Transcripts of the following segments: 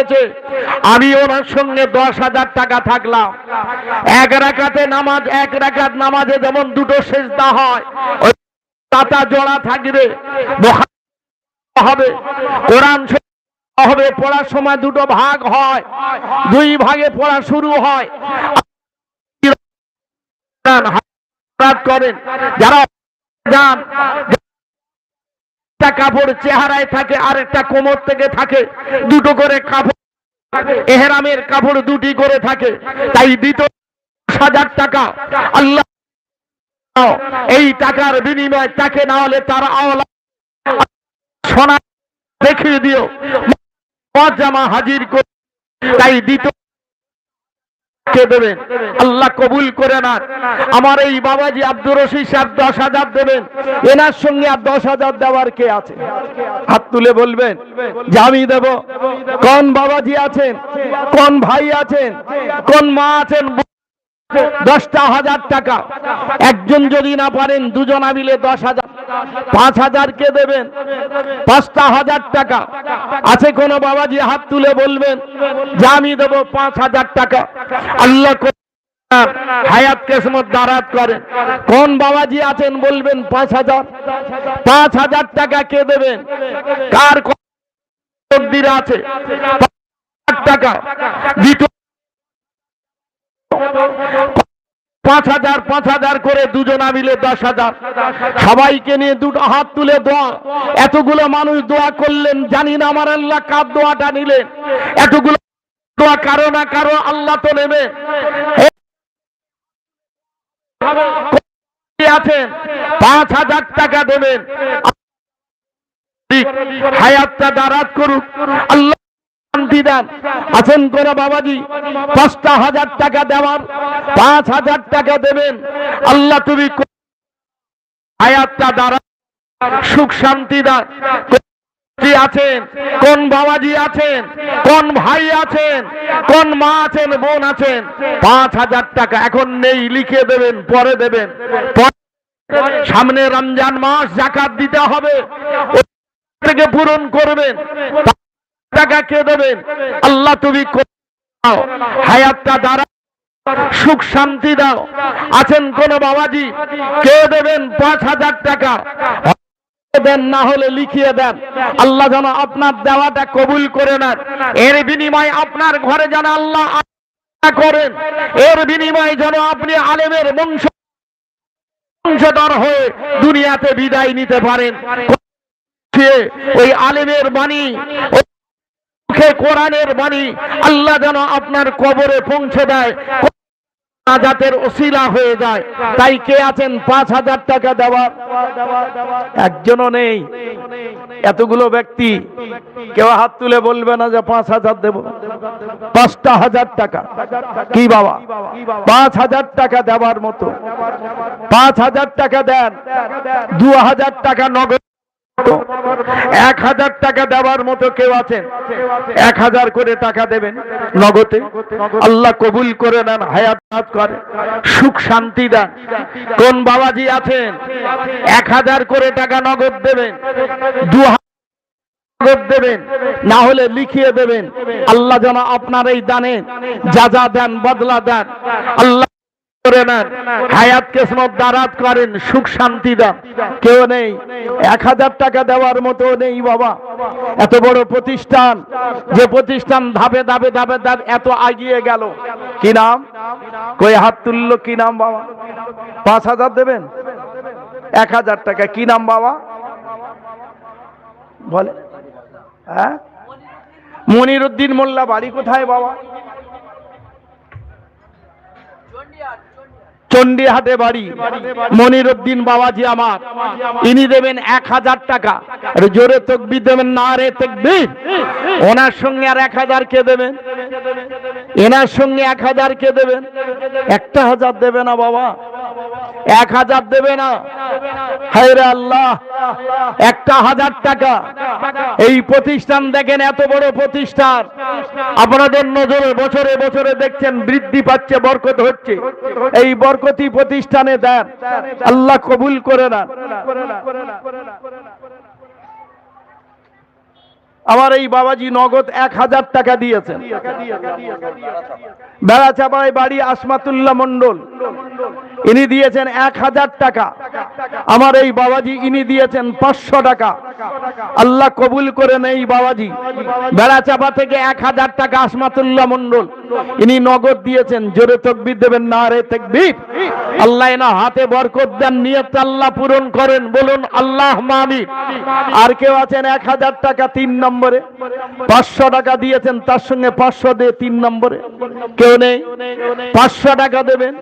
লিখেছে আমি ওনার সঙ্গে দশ হাজার টাকা থাকলাম। এক রাকাতে নামাজ, এক রাকাত নামাজে যেমন দুটো সেজদা হয় পাতা জোড়া থাকবে হবে, কোরআন হবে, পড়ার সময় দুটো ভাগ হয়, দুই ভাগে পড়া শুরু হয়। করেন, যারা যান একটা কাপড় চেহারায় থাকে আর একটা কোমর থেকে থাকে। দুটো করে কাপড় এহেরামের কাপড় দুটি করে থাকে। তাই দিত হাজার টাকা। আল্লাহ এই টাকার বিনিময় তাকে না হলে তার আওলা সোনা দেখিয়ে দিও। জামা হাজির করে তাই দিত কে দেবেন? আল্লাহ কবুল করে না আমার এই বাবাজি আব্দুর রশিদ সাহেব দশ হাজার দেবেন। এনার সঙ্গে আর দশ হাজার দেওয়ার কে আছে? হাত তুলে বলবেন যে আমি দেব। কোন বাবাজি আছেন? কোন ভাই আছেন? কোন মা আছেন? দশটা হাজার টাকা। একজন যদি না পারেন, দুজনা মিলে দশ হাজার পাঁচ হাজার কে দেবেন? পাঁচটা হাজার টাকা। আছে কোনো বাবাজি হাত তুলে বলবেন যে আমি দেবো পাঁচ হাজার টাকা? আল্লাহ হায়াত কেসমত দারাত করেন কোন বাবাজি আছেন বলবেন পাঁচ হাজার? পাঁচ হাজার টাকা কে দেবেন? কার আছে? টাকা। দ্বিতীয় পাঁচ হাজার পাঁচ হাজার করে দুজনা মিলে দশ হাজার। সবাইকে নিয়ে দুটো হাত তুলে দোয়া। এতগুলো মানুষ দোয়া করলেন, জানি না আমার আল্লাহ কার দোয়াটা নিলেন। এতগুলো দোয়া কারও না কারও আল্লাহ তো নেবে। আছেন, পাঁচ হাজার টাকা দেবেন। হায়াতটা দারাত করুক আল্লাহ আছেন কোন বাবাজি, পাঁচটা হাজার টাকা দেওয়ার, পাঁচ হাজার টাকা দেবেন। আল্লাহ তুমি হায়াতটা দ্বারা সুখ শান্তি আছেন, কোন বাবাজি আছেন, কোন ভাই আছেন, কোন মা আছেন, বোন আছেন, পাঁচ হাজার টাকা এখন নেই, লিখে দেবেন, পরে দেবেন। সামনে রমজান মাস, জাকাত দিতে হবে। থেকে পূরণ করবেন। টাকা কে দেবেন। আল্লাহ তুমি হায়াতটা দ্বারা সুখ শান্তি দাও। আছেন কোন বাবাজি? কে দেবেন পাঁচ হাজার টাকা। দেন না হলে লিখিয়ে দেন। আল্লাহ যেন আপনার দেওয়াটা কবুল করে নেন। এর বিনিময়ে আপনার ঘরে যেন আল্লাহ করেন। এর বিনিময়ে যেন আপনি আলেমের বংশ বংশধর হয়ে দুনিয়াতে বিদায় নিতে পারেন। ওই আলেমের বাণী মুখে কোরআনের বাণী, আল্লাহ যেন আপনার কবরে পৌঁছে দেয়। জাতের ওসিলা হয়ে যায়। তাই কে আছেন? পাঁচ হাজার টাকা দেওয়ার। একজনও নেই। এতগুলো ব্যক্তি, কেউ হাত তুলে বলবে না যে পাঁচ হাজার দেব। পাঁচটা হাজার টাকা। কি বাবা? পাঁচ হাজার টাকা দেওয়ার মতো। পাঁচ হাজার টাকা দেন। দু হাজার টাকা নগদ এক হাজার টাকা দেওয়ার মতো কেউ আছেন? এক হাজার করে টাকা দেবেন নগদে? আল্লাহ কবুল করে নেন, হায়াত করে, সুখ শান্তি দেন। কোন বাবাজি আছেন? এক হাজার করে টাকা নগদ দেবেন, দু দেবেন, না হলে লিখিয়ে দেবেন, আল্লাহ যেন আপনার এই দানে যা যা দেন, বদলা দেন। আল্লাহ হাত তুললো, কি নাম বাবা? পাঁচ হাজার দেবেন? এক হাজার টাকা, কি নাম বাবা? বলে হ্যাঁ? মনির উদ্দিন মোল্লা বাড়ি কোথায় বাবা? চণ্ডীহাটে বাড়ি। মনিরুদ্দিন বাবাজি আমার। ইনি দেবেন এক হাজার টাকা। আর জোরে তকবি দেবেন না রে তকবি ওনার সঙ্গে আর এক হাজার কে দেবেন? এনার সঙ্গে এক হাজার কে দেবেন? একটা হাজার দেবে না বাবা। এক হাজার দেবে না। হায়রে আল্লাহ, একটা হাজার টাকা। এই প্রতিষ্ঠান দেখেন এত বড় প্রতিষ্ঠান। আপনাদের নজরে, বছরে বছরে দেখছেন বৃদ্ধি পাচ্ছে, বরকত হচ্ছে। এই বরকতি প্রতিষ্ঠানে দেন। আল্লাহ কবুল করে না আমার এই বাবাজি নগদ এক হাজার টাকা দিয়েছেন। বেড়া চাপাই বাড়ি আসমাতুল্লাহ মন্ডল ইনি দিয়েছেন এক হাজার টাকা। আমার এই বাবাজি ইনি দিয়েছেন পাঁচশো টাকা। আল্লাহ কবুল করে নেই বাবাজি। বেড়া চাপা থেকে এক হাজার টাকা আসমাতুল্লাহ মন্ডল ইনি নগদ দিয়েছেন, জোরে তকবির দেবেন না রে তকবির। আল্লাহ না হাতে বরকত দেন, নিয়ত আল্লাহ পূরণ করেন, বলুন আল্লাহ মামিন আর কেউ আছেন এক হাজার টাকা তিন নম্বরে? পাঁচশো টাকা দিয়েছেন, তার সঙ্গে পাঁচশো দিয়ে তিন নম্বরে। কেউ নেই? পাঁচশো টাকা দেবেন,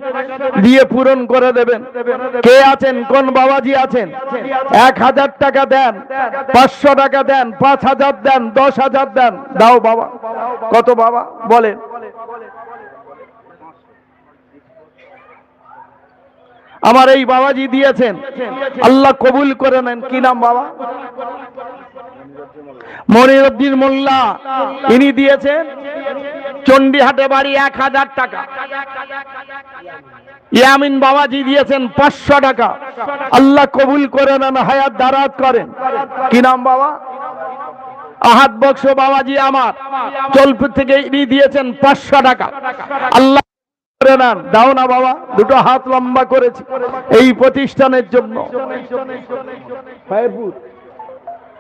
দিয়ে পূরণ করে দেবেন। কে আছেন? কোন বাবাজি আছেন? এক হাজার টাকা দেন, পাঁচশো টাকা দেন, পাঁচ হাজার দেন, দশ হাজার দেন। দাও বাবা। কত বাবা? বলেন। আমার এই বাবাজি দিয়েছেন। আল্লাহ কবুল করে নেন। কি নাম বাবা? মনিরুদ্দিন মোল্লা। ইনি দিয়েছেন চণ্ডীহাটে বাড়ি এক হাজার টাকা। ইয়ামিন বাবাজি দিয়েছেন পাঁচশো টাকা। আল্লাহ কবুল করে নেন, হায়াত দারাত করেন। কি নাম বাবা? আহাত বক্স বাবাজি আমার। চলপুর থেকে ইনি দিয়েছেন পাঁচশো টাকা। আল্লাহ করে নেন দাও না বাবা দুটো হাত লম্বা করেছি এই প্রতিষ্ঠানের জন্য।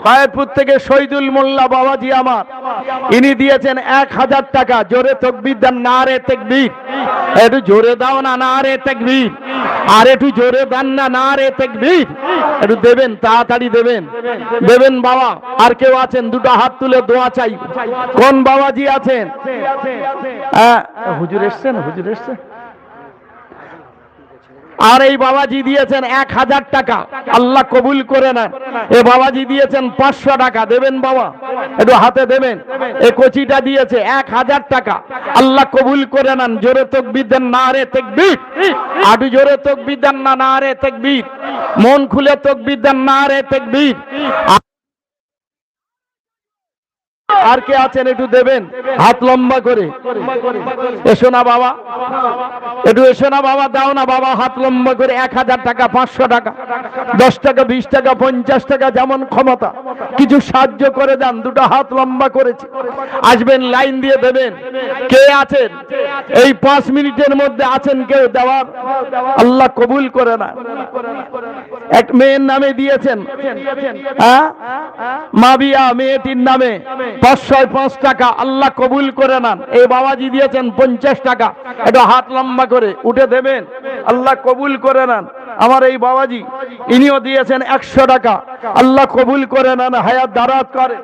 খয়েরপুর থেকে শহীদুল মোল্লা বাবাজি আমার। ইনি দিয়েছেন এক হাজার টাকা। জোরে তকবির দেন, না রে তেকবির। একটু জোরে দাও না না রে তেকবির। আর একটু জোরে দেন না না রে তেকবির। একটু দেবেন, তাড়াতাড়ি দেবেন। দেবেন বাবা, আর কেউ আছেন? দুটো হাত তুলে দোয়া চাই। কোন বাবাজি আছেন? হ্যাঁ হুজুর এসছেন হুজুর এসছেন। আর এই বাবাজি দিয়েছেন এক হাজার টাকা। আল্লাহ কবুল করে নেন। এ বাবাজি দিয়েছেন পাঁচশো টাকা। দেবেন বাবা? একটু হাতে দেবেন। এ কচিটা দিয়েছে এক হাজার টাকা। আল্লাহ কবুল করে নেন। জোরে তকবির দেন না রে তেকবির। আটু জোরে তকবির দেন না না রে তেকবির। মন খুলে তকবির দেন না রে তেকবির। আর কে আছেন একটু দেবেন? হাত লম্বা করে। এসো না বাবা। একটু এসো না বাবা, দাও না বাবা, হাত লম্বা করে। এক হাজার টাকা, পাঁচশো টাকা, দশ টাকা, বিশ টাকা, পঞ্চাশ টাকা, যেমন ক্ষমতা। কিছু সাহায্য করে দেন, দুটো হাত লম্বা করেছে। আসবেন, লাইন দিয়ে দেবেন। কে আছেন? এই পাঁচ মিনিটের মধ্যে আছেন কেউ? দেওয়ার? আল্লাহ কবুল করে না এক মেয়ের নামে দিয়েছেন। হ্যাঁ? মাবিয়া, মেয়েটির নামে। পাঁচশো পাঁচ টাকা আল্লাহ কবুল করে নেন। এই বাবাজি দিয়েছেন পঞ্চাশ টাকা। হাত লম্বা করে উঠে দেবেন। আল্লাহ কবুল করে নেন। আমার এই বাবাজি, ইনিও দিয়েছেন একশো টাকা। আল্লাহ কবুল করে নেন, হায়াত দারাত করে।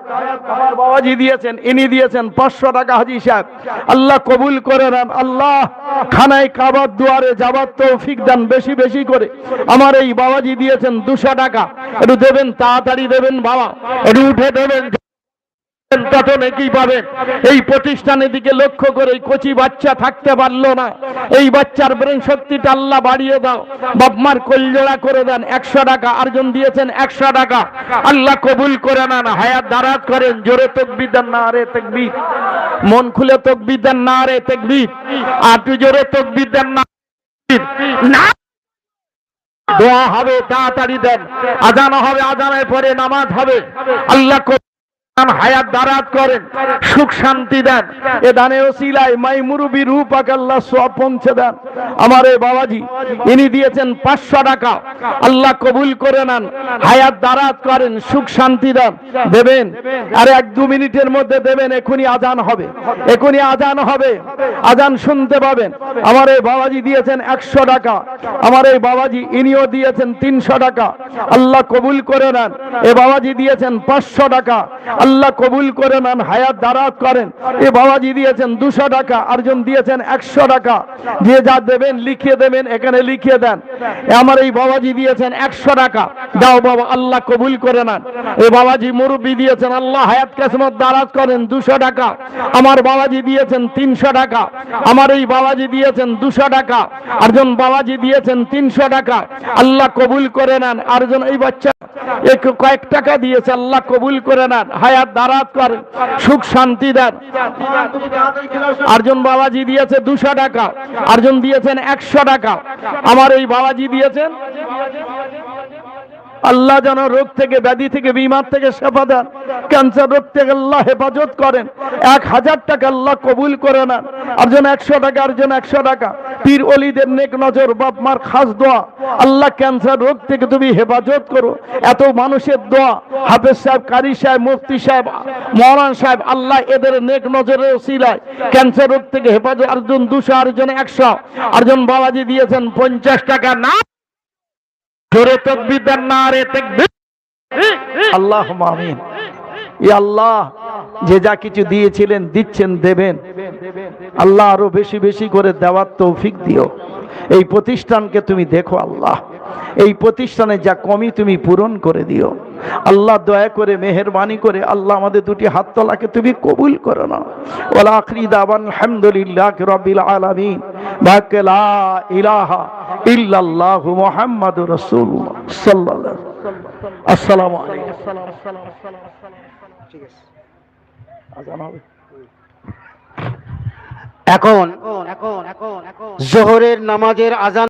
আমার বাবাজি দিয়েছেন, ইনি দিয়েছেন পাঁচশো টাকা হাজি সাহেব। আল্লাহ কবুল করে নেন। আল্লাহ খানায় কাবার দুয়ারে যাবার তৌফিক দেন বেশি বেশি করে। আমার এই বাবাজি দিয়েছেন দুশো টাকা। একটু দেবেন, তাড়াতাড়ি দেবেন বাবা। একটু উঠে দেবেন। নেকি পাবেন এই প্রতিষ্ঠানের দিকে লক্ষ্য করে কচি বাচ্চা থাকতে পারল না? এই বাচ্চার ব্রেন শক্তিটা আল্লাহ বাড়িয়ে দাও। বাপমার কল্যাণা করে দেন, একশো টাকা আর্জন দিয়েছেন, একশো টাকা। আল্লাহ কবুল করে নেন, হায়াত দারাত করেন, জোরে তকবি দেন, না রে তকবি মন খুলে তকবি দেন, না রে তকবি আর তুই জোরে তকবি দেন, না না! দোয়া হবে, তাড়াতাড়ি দেন। আজান হবে, আজানের পরে নামাজ হবে। আল্লাহ কবুল হায়াত দারাত করেন, সুখ শান্তি দেন। এ দানে ওসিলায় মাই মুরুবি রূপাক আল্লাহ সব পৌঁছে দেন। আমার এই বাবাজি, ইনি দিয়েছেন পাঁচশো টাকা। আল্লাহ কবুল করে নেন, হায়াত দারাত করেন, সুখ শান্তি দেন। দেবেন, আর এক দু মিনিটের মধ্যে দেবেন, এখনই আজান হবে। এখনই আজান হবে। আজান শুনতে পাবেন। আমার এই বাবাজি দিয়েছেন একশো টাকা। আমার এই বাবাজি, ইনিও দিয়েছেন তিনশো টাকা। আল্লাহ কবুল করে নেন। এ বাবাজি দিয়েছেন পাঁচশো টাকা। আল্লাহ কবুল করে নেন হায়াত দারাত করেন। এ বাবাজি দিয়েছেন দুশো টাকা আরজন দিয়েছেন একশো টাকা। যে যা দেবেন, লিখিয়ে দেবেন, এখানে লিখিয়ে দেন। আমার এই বাবাজি দিয়েছেন একশো টাকা। দাও বাবা, আল্লাহ কবুল করে নেন। এ বাবাজি মুরব্বী দিয়েছেন, আল্লাহ হায়াত কাসমত দারাত করেন দুশো টাকা। আমার বাবাজি দিয়েছেন তিনশো টাকা। আমার এই বাবাজি দিয়েছেন দুশো টাকা। আরজন বাবাজি দিয়েছেন তিনশো টাকা। আল্লাহ কবুল করে নেন। আরজন এই বাচ্চা কয়েক টাকা দিয়েছে, আল্লাহ কবুল করে নেন। হায়াত দারাত করেন সুখ শান্তি দেন। আরজন বাবাজি দিয়েছে দুশো টাকা। আরজন দিয়েছেন একশো টাকা। আমার এই বাবাজি দিয়েছেন আল্লাহ যেন রোগ থেকে, ব্যাধি থেকে, বিমার থেকে সেবা দেন। ক্যান্সার রোগ থেকে আল্লাহ হেফাজত করেন। এক হাজার টাকা আল্লাহ কবুল করে নেন। আরজন একশো টাকা আরজন একশো টাকা। পীর অলিদের নেক নজর, বাপ মার খাস দোয়া। আল্লাহ ক্যান্সার রোগ থেকে তুমি হেফাজত করো। এত মানুষের দোয়া। হাফেজ সাহেব, কারি সাহেব, মুফতি সাহেব মহারান সাহেব, আল্লাহ এদের নেক নজরের ওসিলায় ক্যান্সার রোগ থেকে হেফাজত। আরজন দুশো আরজন একশো। আরজন বাবাজি দিয়েছেন পঞ্চাশ টাকা। না জোরে তকবির দেন না রে তকবির। আল্লাহ আমিন। ই আল্লাহ, যে যা কিছু দিয়েছিলেন দিচ্ছেন, দেবেন। আল্লাহ আরও বেশি বেশি করে দেওয়ার তৌফিক দিও। এই প্রতিষ্ঠানকে তুমি দেখো আল্লাহ। এই প্রতিষ্ঠানে যা কমি তুমি পূরণ করে দিও। আল্লাহ দয়া করে, মেহরবানি করে, আল্লাহ আমাদের দুটি হাত তলাকে তুমি কবুল করো না। ওলা আখরি দাবান আলহামদুলিল্লাহ রবিল আলামিন। আজান হবে। এখন জোহরের নামাজের আজান